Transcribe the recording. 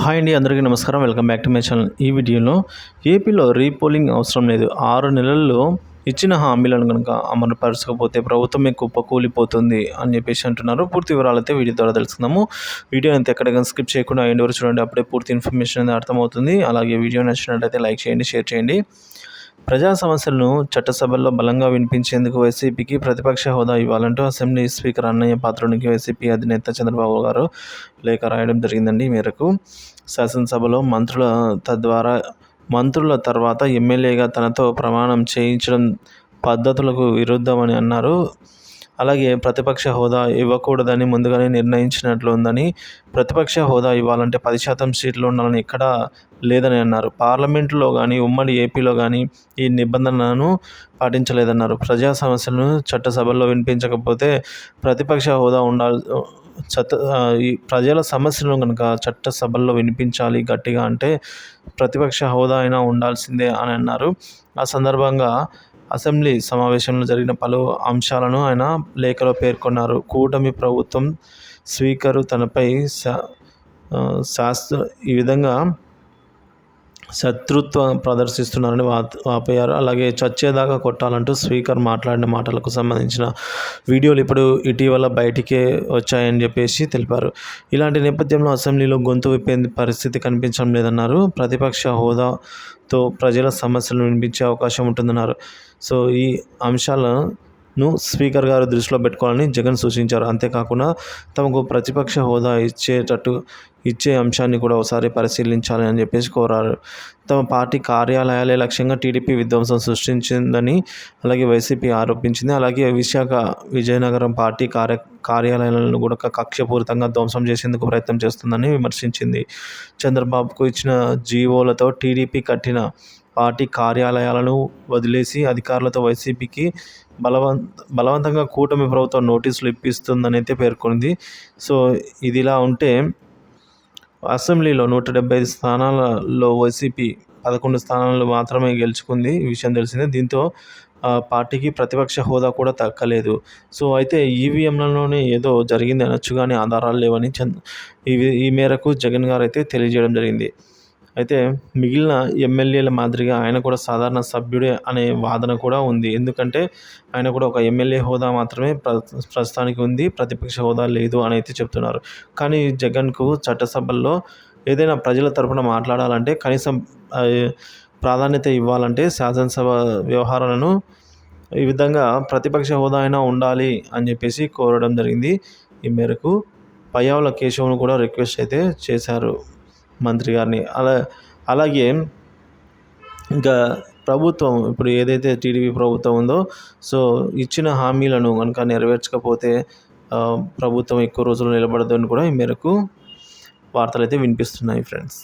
Hi అండి అందరికీ నమస్కారం. Welcome back to my channel. ఈ వీడియోలో ఏపీలో రీపోలింగ్ అవసరం లేదు. ఆరు నెలల్లో ఇచ్చిన హామీలను కనుక అమలు పరచకపోతే ప్రభుత్వమే కుప్పకూలిపోతుంది అని చెప్పేసి అంటున్నారు. పూర్తి వివరాలు అయితే వీడియో ద్వారా తెలుసుకుందాము. వీడియో అంతా ఎక్కడికైనా స్కిప్ చేయకుండా ఎండ్ వరకు చూడండి. అప్పుడే పూర్తి ఇన్ఫర్మేషన్ అనేది అర్థమవుతుంది. అలాగే వీడియో నచ్చినట్లయితే లైక్ చేయండి షేర్ చేయండి. ప్రజా సమస్యలను చట్టసభల్లో బలంగా వినిపించేందుకు వైసీపీకి ప్రతిపక్ష హోదా ఇవ్వాలంటూ అసెంబ్లీ స్పీకర్ అన్నయ్య పాత్రునికి వైసీపీ అధినేత చంద్రబాబు గారు లేఖ రాయడం జరిగిందండి ఈ మేరకు. శాసనసభలో మంత్రుల తద్వారా మంత్రుల తర్వాత ఎమ్మెల్యేగా తనతో ప్రమాణం చేయించడం పద్ధతులకు విరుద్ధమని అన్నారు. అలాగే ప్రతిపక్ష హోదా ఇవ్వకూడదని ముందుగానే నిర్ణయించినట్లు ఉందని ప్రతిపక్ష హోదా ఇవ్వాలంటే పది శాతం సీట్లు ఉండాలని ఎక్కడా లేదని అన్నారు. పార్లమెంటులో కానీ ఉమ్మడి ఏపీలో కానీ ఈ నిబంధనలను పాటించలేదన్నారు. ప్రజా సమస్యలను చట్టసభల్లో వినిపించకపోతే ప్రతిపక్ష హోదా ఉండాలి చట్ట ఈ ప్రజల సమస్యలను కనుక చట్టసభల్లో వినిపించాలి గట్టిగా అంటే ప్రతిపక్ష హోదా అయినా ఉండాల్సిందే అని అన్నారు. ఆ సందర్భంగా అసెంబ్లీ సమావేశంలో జరిగిన పలు అంశాలను ఆయన లేఖలో పేర్కొన్నారు. కూటమి ప్రభుత్వం స్పీకరు తనపై శా శాస్త్ర ఈ విధంగా శత్రుత్వం ప్రదర్శిస్తున్నారని వా వాపోయారు. అలాగే చచ్చేదాకా కొట్టాలంటూ స్పీకర్ మాట్లాడిన మాటలకు సంబంధించిన వీడియోలు ఇప్పుడు ఇటీవల బయటికే వచ్చాయని చెప్పేసి తెలిపారు. ఇలాంటి నేపథ్యంలో అసెంబ్లీలో గొంతు విప్పే పరిస్థితి కనిపించడం లేదన్నారు. ప్రతిపక్ష హోదాతో ప్రజల సమస్యలను వినిపించే అవకాశం ఉంటుందన్నారు. సో ఈ అంశాలను ను స్పీకర్ గారు దృష్టిలో పెట్టుకోవాలని జగన్ సూచించారు. అంతేకాకుండా తమకు ప్రతిపక్ష హోదా ఇచ్చేటట్టు ఇచ్చే అంశాన్ని కూడా ఒకసారి పరిశీలించాలి అని చెప్పేసి కోరారు. తమ పార్టీ కార్యాలయాలే లక్ష్యంగా టీడీపీ విధ్వంసం సృష్టించిందని అలాగే వైసీపీ ఆరోపించింది. అలాగే విశాఖ విజయనగరం పార్టీ కార్య కార్యాలయాలను కూడా కక్షపూరితంగా ధ్వంసం చేసేందుకు ప్రయత్నం చేస్తుందని విమర్శించింది. చంద్రబాబుకు ఇచ్చిన జీవోలతో టీడీపీ కట్టిన పార్టీ కార్యాలయాలను వదిలేసి అధికారులతో వైసీపీకి బలవంత బలవంతంగా కూటమి ప్రభుత్వం నోటీసులు ఇప్పిస్తుందని అయితే పేర్కొంది. సో ఇదిలా ఉంటే అసెంబ్లీలో నూట డెబ్బై ఐదు స్థానాలలో వైసీపీ పదకొండు స్థానాలు మాత్రమే గెలుచుకుంది. ఈ విషయం తెలిసిందే. దీంతో పార్టీకి ప్రతిపక్ష హోదా కూడా తక్కలేదు సో అయితే ఈవీఎంలలోనే ఏదో జరిగింది అనొచ్చు కానీ ఆధారాలు లేవని చంద్ ఈ మేరకు జగన్ గారు అయితే తెలియజేయడం జరిగింది. అయితే మిగిలిన ఎమ్మెల్యేల మాదిరిగా ఆయన కూడా సాధారణ సభ్యుడే అనే వాదన కూడా ఉంది. ఎందుకంటే ఆయన కూడా ఒక ఎమ్మెల్యే హోదా మాత్రమే ప్ర ప్రస్తుతానికి ఉంది. ప్రతిపక్ష హోదా లేదు అని అయితే చెప్తున్నారు. కానీ జగన్కు చట్టసభల్లో ఏదైనా ప్రజల తరపున మాట్లాడాలంటే కనీసం ప్రాధాన్యత ఇవ్వాలంటే శాసనసభ వ్యవహారాలను ఈ విధంగా ప్రతిపక్ష హోదా అయినా ఉండాలి అని చెప్పేసి కోరడం జరిగింది. ఈ మేరకు పయ్యావుల కేశవ్ను కూడా రిక్వెస్ట్ అయితే చేశారు. మంత్రి గారిని. అలా అలాగే ఇంకా ప్రభుత్వం ఇప్పుడు ఏదైతే టీడీపీ ప్రభుత్వం ఉందో సో ఇచ్చిన హామీలను కనుక నెరవేర్చకపోతే ప్రభుత్వం ఎక్కువ రోజులు నిలబడదని కూడా ఈ మేరకు వార్తలు అయితే వినిపిస్తున్నాయి ఫ్రెండ్స్.